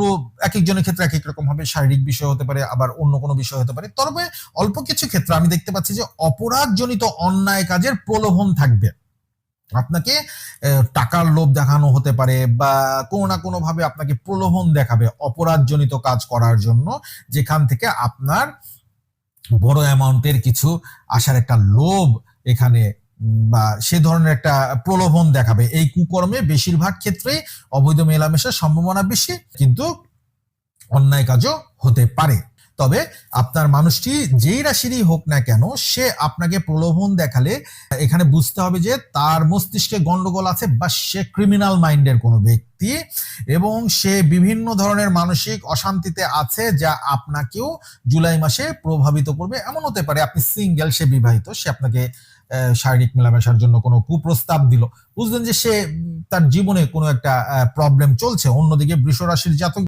তো এক একজনের ক্ষেত্রে এক এক রকম হবে শারীরিক বিষয় হতে পারে, আবার অন্য কোনো বিষয় হতে পারে। তবে অল্প কিছু ক্ষেত্রে আমি দেখতে পাচ্ছি যে অপরাধজনিত অন্যায় কাজের প্রলোভন থাকবে। আপনাকে টাকার লোভ দেখানো হতে পারে বা কোনো না কোনো ভাবে আপনাকে প্রলোভন দেখাবে অপরাধজনিত কাজ করার জন্য, যেখান থেকে আপনার বড় অ্যামাউন্টের কিছু আসার একটা লোভ এখানে বা সে ধরনের একটা প্রলোভন দেখাবে। এই কুকর্মে বেশিরভাগ ক্ষেত্রেই অবৈধ মেলামেশার সম্ভাবনা বেশি, কিন্তু অন্যায় কাজও হতে পারে। তবে আপনার মানুষটি যেই রাশিরই হোক না কেন, সে আপনাকে প্রলোভন দেখালে এখানে বুঝতে হবে যে তার মস্তিষ্কে গন্ডগোল আছে বা সে ক্রিমিনাল মাইন্ডের কোনো ব্যক্তি এবং সে বিভিন্ন ধরনের মানসিক অশান্তিতে আছে যা আপনাকেও জুলাই মাসে প্রভাবিত করবে। এমন হতে পারে আপনি সিঙ্গেল সে বিবাহিত, সে আপনাকে শারীরিক মেলামেশার জন্য কোনো কুপ্রস্তাব দিল। বুঝলেন যে সে তার জীবনে কোনো একটা প্রবলেম চলছে। অন্যদিকে বৃষ রাশির জাতক